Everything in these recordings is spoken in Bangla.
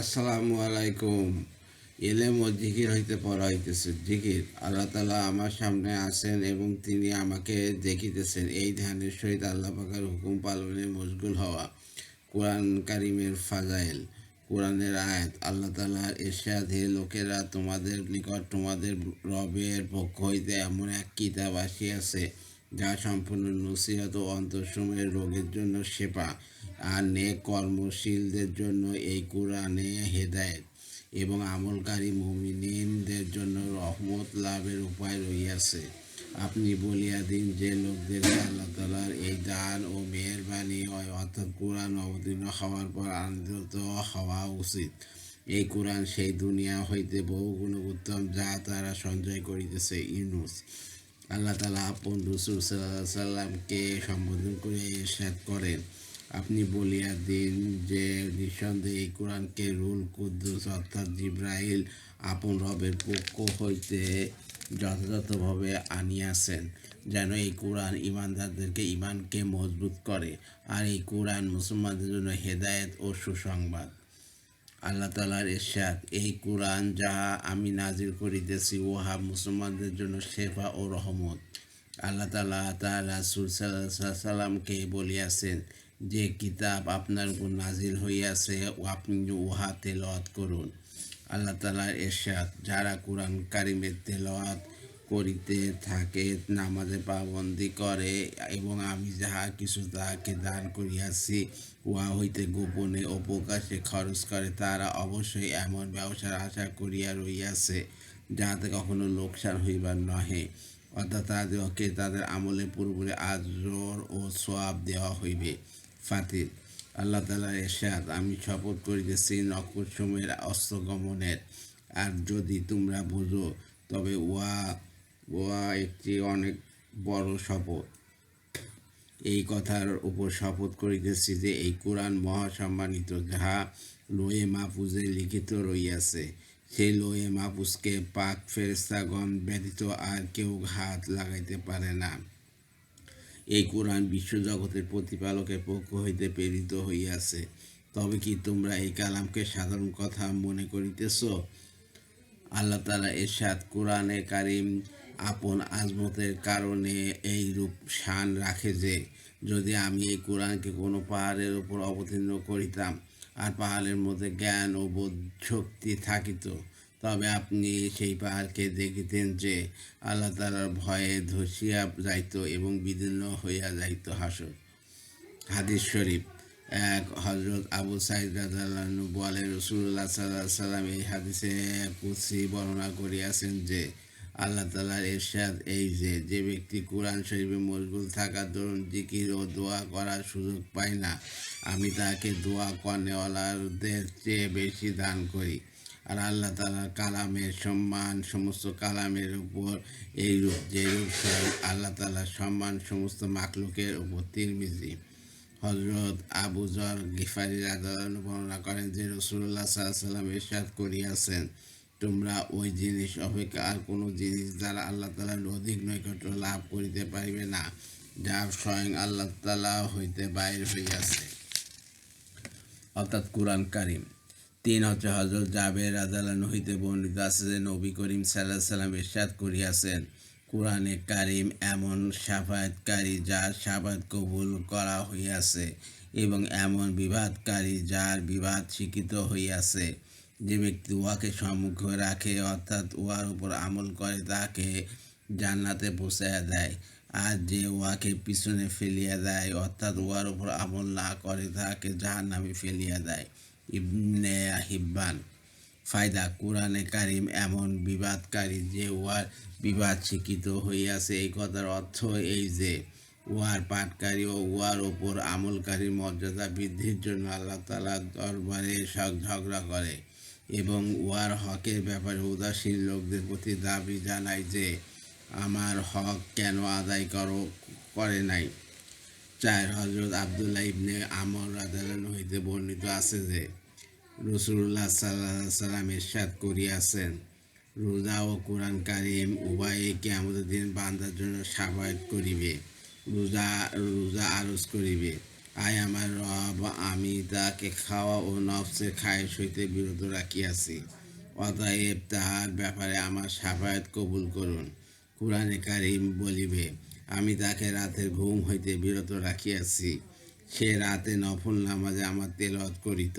আসসালামু আলাইকুম এলেম ও জিকির হইতে পড়া হইতেছে। জিকির আল্লাহ তালা আমার সামনে আছেন এবং তিনি আমাকে দেখিতেছেন। এই ধ্যানের সহিত আল্লাহ পাকের হুকুম পালনে মশগুল হওয়া কোরআন কারিমের ফাজাইল, কোরআনের আয়াত। আল্লাহ তালার এরশাদ হে লোকেরা, তোমাদের নিকট তোমাদের রবের পক্ষ হইতে এমন এক কিতাব আসিয়াছে, যা সম্পূর্ণ নসিহত ও অন্তঃসময়ের রোগের জন্য সেবা। আর নেক কর্মশীলদের জন্য এই কোরআনে হেদায়েত এবং আমলকারী মুমিনদের জন্য রহমত লাভের উপায় রইয়াছে। আপনি বলিয়া দিন, যে লোকদেরকে আল্লাহ তালার এই দান ও মেহরবানি হয়, অর্থাৎ কোরআন অবতীর্ণ হওয়ার পর আনন্দিত হওয়া উচিত। এই কোরআন সেই দুনিয়া হইতে বহু গুণ উত্তম যা তারা সঞ্চয় করিতেছে। ইউনুস, আল্লাহ তালা আপন রসুল সাল্লাহ সাল্লামকে সম্বোধন করে ইরশাদ করেন। আপনি বলিয়া দিন যে নিঃসন্দেহে এই কোরআনকে রুল কুদ্দুস অর্থাৎ জিব্রাইল আপন রবের পক্ষ হইতে যথাযথভাবে আনিয়াছেন, যেন এই কোরআন ইমানদারদেরকে ইমানকে মজবুত করে আর এই কোরআন মুসলমানদের জন্য হেদায়েত ও সুসংবাদ। আল্লাহ তালার এরশাদ এই কোরআন যা আমি নাজির করিতেছি ওহা মুসলমানদের জন্য শেফা ও রহমত। আল্লাহ তালা তার রাসুল সাল্লাহ সাল্লামকে বলিয়াছেন যে কিতাব আপনার উপর নাজিল হইয়াছে আপনি উহা তেলাওয়াত করুন। আল্লাহ তালার এরশাদ, যারা কোরআন কারিমের তেলাওয়াত করিতে থাকে, নামাজে পাবন্দি করে, এবং আমি যাহা কিছু তাহাকে দান করিয়াছি, উহা হইতে গোপনে ও প্রকাশে খরচ করে, তারা অবশ্যই এমন ব্যবসার আশা করিয়া রইয়াছে, যাহাতে কখনো লোকসান হইবার নহে। অর্থাৎ তাদেরকে তাদের আমলে পুরোপুরি আজর ও সোয়াব দেওয়া হইবে। ফাতির আল্লাহ তালার এরশাদ, আমি শপথ করিতেছি নক্ষর সময়ের অস্তগমনের আর যদি তোমরা বুঝো, তবে উহা উহা একটি অনেক বড় শপথ। এই কথার উপর শপথ করিতেছি যে, এই কোরআন মহাসম্মানিত, যাহা লোয়ে মাহফুজে লিখিত রইয়াছে, সেই লোয়ে মাহফুজকে পাক ফেরেস্তাগণ ব্যতীত আর কেউ হাত লাগাইতে পারে না। এই কোরআন বিশ্বজগতের প্রতিপালকের পক্ষ হইতে প্রেরিত হইয়াছে। তবে কি তোমরা এই কালামকে সাধারণ কথা মনে করিতেছ? আল্লাহ তালা এরশাদ কোরআনে কারিম আপন আজমতের কারণে এই রূপ শান রাখে যে, যদি আমি এই কোরআনকে কোনো পাহাড়ের উপর অবতীর্ণ করিতাম, আর পাহাড়ের মধ্যে জ্ঞান ও বোধ শক্তি থাকিত তবে আপনি সেই পাহাড়কে দেখিতেন যে আল্লাহ তালার ভয়ে ধসিয়া যাইত এবং বিদীর্ণ হইয়া যাইত হাসর। হাদিস শরীফ, এক হজরত আবু সাইদ রাজু বলে রসুল্লাহ সাল্লাহ সাল্লাম এই হাদিসে কুসি বর্ণনা করিয়াছেন যে আল্লাহ তালার এরশাদ এই যে যে ব্যক্তি কোরআন শরীফে মশগুল থাকার দরুন জিকির ও দোয়া করার সুযোগ পায় না, আমি তাকে দোয়া কর্নেওয়ালাদের চেয়ে বেশি দান করি। আর আল্লাহ তালার কালামের সম্মান, সমস্ত কালামের উপর এই রূপ যে রূপ আল্লাহ তালার সম্মান সমস্ত মাকলুকের উপর। তিরমিজি হজরত আবু জর গিফারি রাজন বর্ণনা করেন যে রসুল্লাহ সাল্লাম ইরশাদ করিয়াছেন, তোমরা ওই জিনিস অপেক্ষা আর কোনো জিনিস দ্বারা আল্লাহ তালার অধিক নৈকট্য লাভ করিতে পারিবে না, যা স্বয়ং আল্লাহ তালা হইতে বাইর হইয়াছে। অর্থাৎ কোরআন কারিম। তিন হচ্ছে হজরত জাবের রাজালান হইতে বর্ণিত আছে যে নবী করিম সাল্লাহ সাল্লাম ইরশাদ করিয়াছেন। কোরআনে কারিম এমন সাফায়াতকারী যার সাফায়াত কবুল করা হইয়াছে এবং এমন বিবাদকারী যার বিবাদ স্বীকৃত হইয়াছে। যে ব্যক্তি উহাকে সম্মুখে রাখে অর্থাৎ উহার উপর আমল করে তাকে জান্নাতে পৌঁছাইয়া দেয় আর যে উহাকে পিছনে ফেলিয়া দেয় অর্থাৎ উহার উপর আমল না করে তাকে জাহার নামে ফেলিয়া দেয়। ইবনে হিব্বান। ফায়দা, কোরআনে কারিম এমন বিবাদকারী যে উহার বিবাদ শিক্ষিত হইয়াছে। এই কথার অর্থ এই যে, উহার পাঠকারী ও উহার ওপর আমলকারীর মর্যাদা বৃদ্ধির জন্য আল্লাহ তালা দরবারে ঝগড়া করে এবং উহার হকের ব্যাপারে উদাসীন লোকদের প্রতি দাবি জানায় যে, আমার হক কেন আদায় করো করে নাই? চার হজরত আবদুল্লাহ ইবনে আমর রাদালান হইতে বর্ণিত আছে যে রসুল্লাহ সাল্লাহ সাল্লাম এরশাদ করিয়াছেন, রোজা ও কোরআন কারিম উভয়কে আমাদের দিন বান্দার জন্য সাবায়ত করিবে, রোজা রোজা আরজ করিবে। আয় আমার রব, আমি তাকে খাওয়া ও নফসের খায়েশ হইতে বিরত রাখিয়াছি, অতএব তাহার ব্যাপারে আমার সাফায়াত কবুল করুন। কুরআনে কারিম বলিবে আমি তাকে রাতের ঘুম হইতে বিরত রাখিয়াছি। সে রাতে নফল নামাজে আমার তেলত করিত।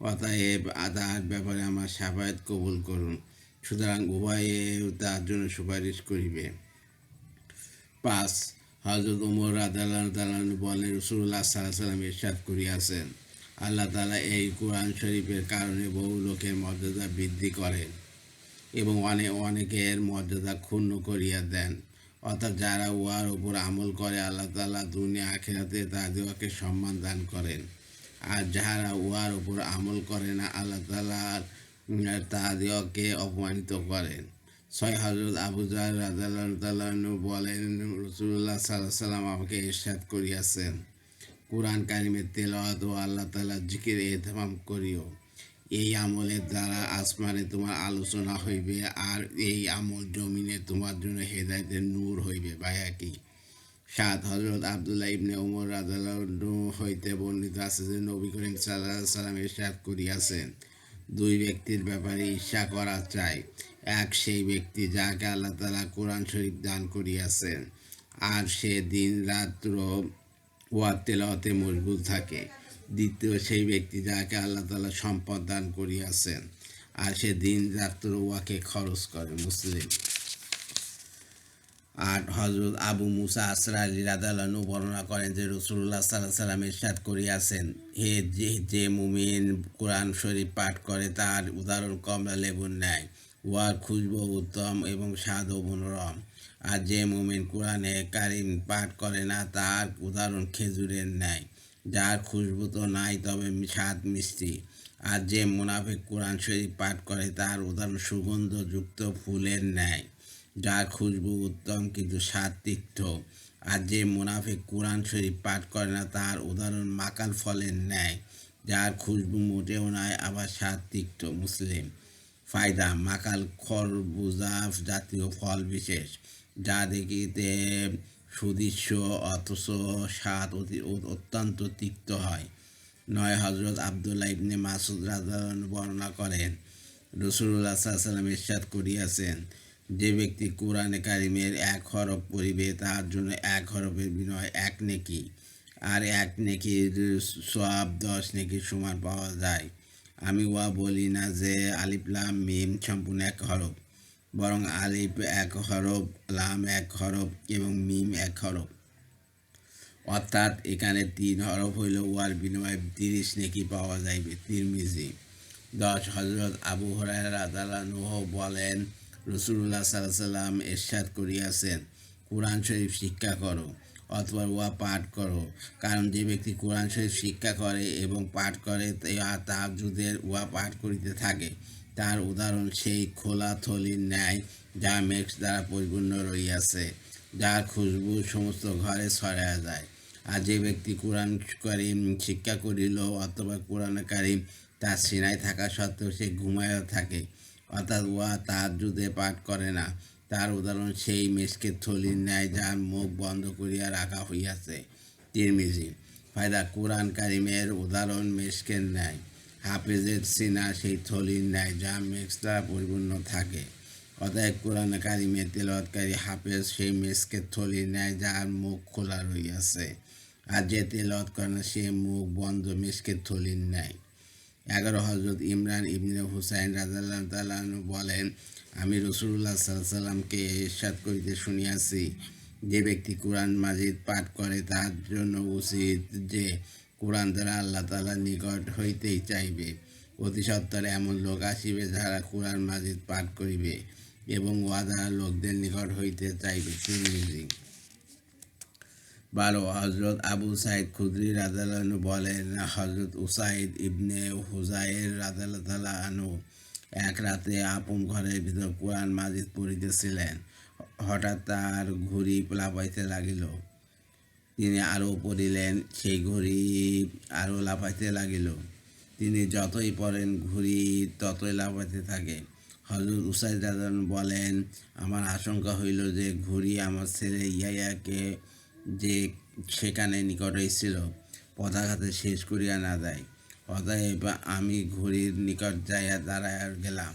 অতএব তাহার ব্যাপারে আমার সাফায়াত কবুল করুন। সুতরাং উভয়ে তার জন্য সুপারিশ করিবে। পাঁচ হজরত উমর আদালান তালান বলেন রসুল্লাহ সাল্লাহ সাল্লাম ইরশাদ করিয়াছেন। আল্লাহ তালা এই কোরআন শরীফের কারণে বহু লোকের মর্যাদা বৃদ্ধি করেন এবং অনেক অনেকের মর্যাদা ক্ষুণ্ণ করিয়া দেন। অর্থাৎ যারা উহার উপর আমল করে, আল্লাহ তালা দুনিয়া আখেরাতে তাদেরকে সম্মান দান করেন। আর যাহারা উহার উপর আমল করে না, আল্লাহ তালা তাদেরকে অপমানিত করেন। ছয় হজরত আবু জাহ রাজু বলেন রসুল্লাহ সাল্লাহ সাল্লাম আমাকে ইরশাদ করিয়াছেন। কোরআন কারিমের তেলাওয়াত ও আল্লাহ তালা জিকির এহতেমাম করিও। এই আমলের দ্বারা আসমানে তোমার আলোচনা হইবে আর এই আমল জমিনে তোমার জন্য হেদায়তের নূর হইবে। বায়াকি সাত হজরত আবদুল্লাহ ইবনে ওমর রাজাল্লাহ হইতে বর্ণিত আছে যে নবী করিম সাল্লাহ সাল্লাম ইরশাদ করিয়াছেন। দুই ব্যক্তির ব্যাপারে ঈর্ষা করা চাই। এক, সেই ব্যক্তি যাকে আল্লাহ তালা কোরআন শরীফ দান করিয়াছেন। আর সে দিন রাত্র ওয়ার তেলাওয়াতে মজবুত থাকে। দ্বিতীয় সেই ব্যক্তি যাকে আল্লাহ তালা সম্পদ দান করিয়াছেন আর সে দিন রাত্র ওয়াকে খরচ করে, মুসলিম। আর হজরত আবু মুসা আসরা রাদালানু বর্ণনা করেন যে রসুল্লাহ সাল্লাহ সাল্লাম ইরশাদ করিয়াছেন, হে যে যে মুমিন কোরআন শরীফ পাঠ করে তার উদাহরণ কমলা লেবুর ন্যায়। উহার খুশবু উত্তম এবং স্বাদ ও মনোরম। আর যে মুমিন কোরআনে কারিম পাঠ করে না, তার উদাহরণ খেজুরের ন্যায়। যার খুশবু তো নাই তবে স্বাদ মিষ্টি। আর যে মুনাফিক কোরআন শরীফ পাঠ করে তার উদাহরণ সুগন্ধযুক্ত ফুলের ন্যায়, যার খুশবু উত্তম কিন্তু স্বাদ তিক্ত। আর যে মুনাফিক কোরআন শরীফ পাঠ করে না তার উদাহরণ মাকাল ফলের ন্যায়, যার খুশবু মোটেও নাই, আবার স্বাদ তিক্ত মুসলিম। ফায়দা, মাকাল খরবুজা জাতীয় ফল বিশেষ, যা দেখিতে সুদৃশ্য অথচ স্বাদ অতি অত্যন্ত তিক্ত হয়। নয় হজরত আবদুল্লাহ ইবনে মাসুদ রাজা বর্ণনা করেন রসুল্লাহ সাল্লাম ইরশাদ করিয়াছেন, যে ব্যক্তি কোরআনে কারিমের এক হরফ পড়িবে তার জন্য এক হরফের বিনয় এক নেকি। আর এক নেকির সব দশ নেকির সমান পাওয়া যায়। আমি ওয়া বলি না যে আলিফ লাম মিম সম্পূর্ণ এক হরফ। বরং আলিফ এক হরফ, লাম এক হরফ এবং মিম এক হরফ। অর্থাৎ এখানে তিন হরফ হইল ওয়ার বিনিময়ে তিরিশ নেকি পাওয়া যাইবে তিরমিজি। দশ হজরত আবু রাদালানুহ বলেন রসুল্লাহ সাল্লাহ সাল্লাম এরশাদ করিয়াছেন, কোরআন শরীফ শিক্ষা করো অথবা উহা পাঠ করো। কারণ যে ব্যক্তি কোরআন শরীফ শিক্ষা করে এবং পাঠ করে তার যুদের উহা পাঠ করিতে থাকে। তার উদাহরণ সেই খোলা থলির ন্যায় যা মেক্স দ্বারা পরিপূর্ণ রইয়াছে যার খুশবু সমস্ত ঘরে ছড়াইয়া যায়। আর যে ব্যক্তি কোরআন করিম শিক্ষা করিল অথবা কোরআন কারিম তার সিনায় থাকা সত্ত্বেও সে ঘুমায়ও থাকে, অর্থাৎ উহা তার যুদ্ধে পাঠ করে না। তার উদাহরণ সেই মেসকের থলির ন্যায় যার মুখ বন্ধ করিয়া রাখা হইয়াছে। তিরমিজি, ফায়দা, কোরআন কারিমের উদাহরণ মেসকের ন্যায়। হাফেজের সিনা সেই থলির ন্যায় যা মেক্স দ্বারা পরিপূর্ণ থাকে। অতএব কোরআন কারিমের তেলতকারী হাফেজ সেই মেসকের থলির ন্যায় যার মুখ খোলা রইয়াছে আর যে তেলত করে সে মুখ বন্ধ মেসকের থলির ন্যায়। এগারো হজরত ইমরান ইবনে হুসাইন রাজাল্লাহ তালু বলেন, আমি রসুল্লাহ সাল্লামকে ইরশাদ করিতে শুনিয়াছি। যে ব্যক্তি কোরআন মাজিদ পাঠ করে তার জন্য উচিত যে কোরআন দ্বারা আল্লাহ তালার নিকট হইতেই চাইবে। অতি সত্তরে এমন লোক আসিবে যারা কোরআন মাজিদ পাঠ করিবে এবং ওয়াদা লোকদের নিকট হইতে চাইবে বারো হজরত আবু সাইদ খুদ্রি রাজালানু বলেন হজরত উসাইদ ইবনে হুজাইর রাজালানু এক রাতে আপন ঘরের ভিতর কোরআন মাজিদ পড়িতেছিলেন। হঠাৎ তার ঘুড়ি লাফাইতে লাগিল। তিনি আরও পড়িলেন সেই ঘড়ি আরও লাফাইতে লাগিল। তিনি যতই পড়েন ঘুড়ি ততই লাফাইতে থাকে। হজরত উসাইদ রাজান বলেন, আমার আশঙ্কা হইল যে ঘুড়ি আমার ছেলে ইয়াইয়াকে যে সেখানে নিকট ছিল, পদাঘাতে শেষ করিয়া না দেয় অতএব আমি ঘড়ির নিকট যাইয়া দাঁড়াইয়া গেলাম।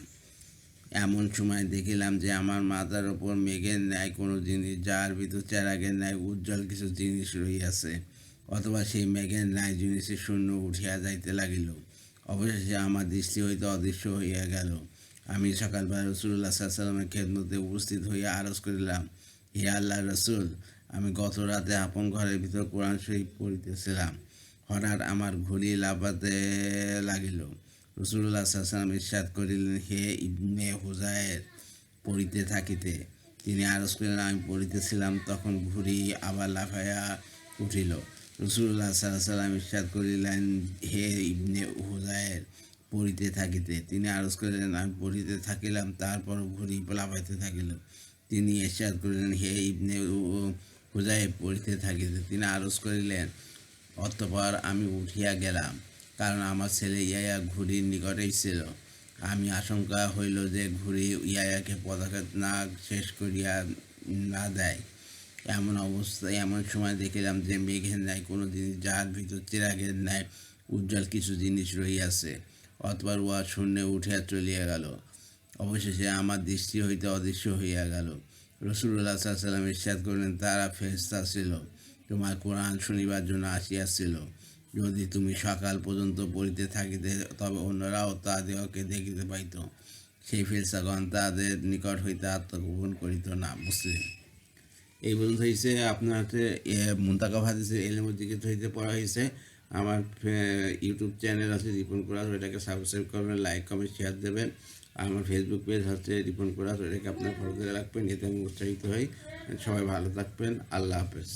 এমন সময় দেখিলাম যে আমার মাথার উপর মেঘের ন্যায় কোনো জিনিস, যার ভিতর চেরাগের ন্যায় উজ্জ্বল কিছু জিনিস রহিয়াছে, অথবা সেই মেঘের ন্যায় জিনিসের শূন্য উঠিয়া যাইতে লাগিল। অবশেষে আমার দৃষ্টি হইতে অদৃশ্য হইয়া গেল। আমি সকালবেলা রসুল্লাহ সাল্লামের খেদমতে উপস্থিত হইয়া আরজ করিলাম, হে আল্লাহ রসুল, আমি গত রাতে আপন ঘরের ভিতর কোরআন শরীফ পড়িতেছিলাম। হঠাৎ আমার ঘড়ি লাফাতে লাগিল। রসুল্লাহ সাল্লাম ইরশাদ করিলেন, হে ইবনে হুজায়ের পড়িতে থাকিতে। তিনি আরজ করিলেন, আমি পড়িতেছিলাম, তখন ঘুড়ি আবার লাফাইয়া উঠিল। রসুল্লাহ সাল্লাহ সাল্লাম ইরশাদ করিলেন, হে ইবনে হুজায়ের পড়িতে থাকিতে। তিনি আরজ করিলেন, আমি পড়িতে থাকিলাম, তারপর ঘুড়ি লাফাইতে থাকিল। তিনি ইরশাদ করিলেন, হে ইবনে হুজায়ের পড়িতে থাকিতে। তিনি আরজ করিলেন, অতঃপর আমি উঠিয়া গেলাম। কারণ আমার ছেলে ইয়ায়া ঘুড়ির নিকটেই ছিল। আমি আশঙ্কা হইল যে ঘুড়ি ইয়ায়াকে পদাঘাত না, শেষ করিয়া না দেয়। এমন অবস্থায় এমন সময় দেখিলাম যে মেঘের ন্যায় কোনো জিনিস যার ভিতর চিরাগের ন্যায় উজ্জ্বল কিছু জিনিস রহিয়াছে অতবার উহা শূন্যে উঠিয়া চলিয়া গেল। অবশেষে আমার দৃষ্টি হইতে অদৃশ্য হইয়া গেল। রসুল্লাহ সাল্লাম ইরশাদ করলেন তারা ফেরস্তা ছিল। তোমার কোরআন শুনিবার জন্য আসিয়াছিল। যদি তুমি সকাল পর্যন্ত পড়িতে থাকিতে, তবে অন্যরাও তাদেরকে দেখিতে পাইত। সেই ফেরস্তাগণ তাদের নিকট হইতে আত্মগোপন করিত না মুসলিম এই পর্যন্ত হয়েছে আপনার হচ্ছে মুন্তাকা হাদিসে এলেমর দিকে হইতে পড়া হয়েছে আমার ইউটিউব চ্যানেল আছে, রিপন কোরাস, ওইটাকে সাবস্ক্রাইব করবেন লাইক কমেন্ট শেয়ার দেবেন। আমার ফেসবুক পেজ হচ্ছে রিপন কোরাস, ওইটাকে আপনার ফলো করে রাখবেন, এতে আমি উৎসাহিত হই। সবাই ভালো থাকবেন, আল্লাহ হাফেজ।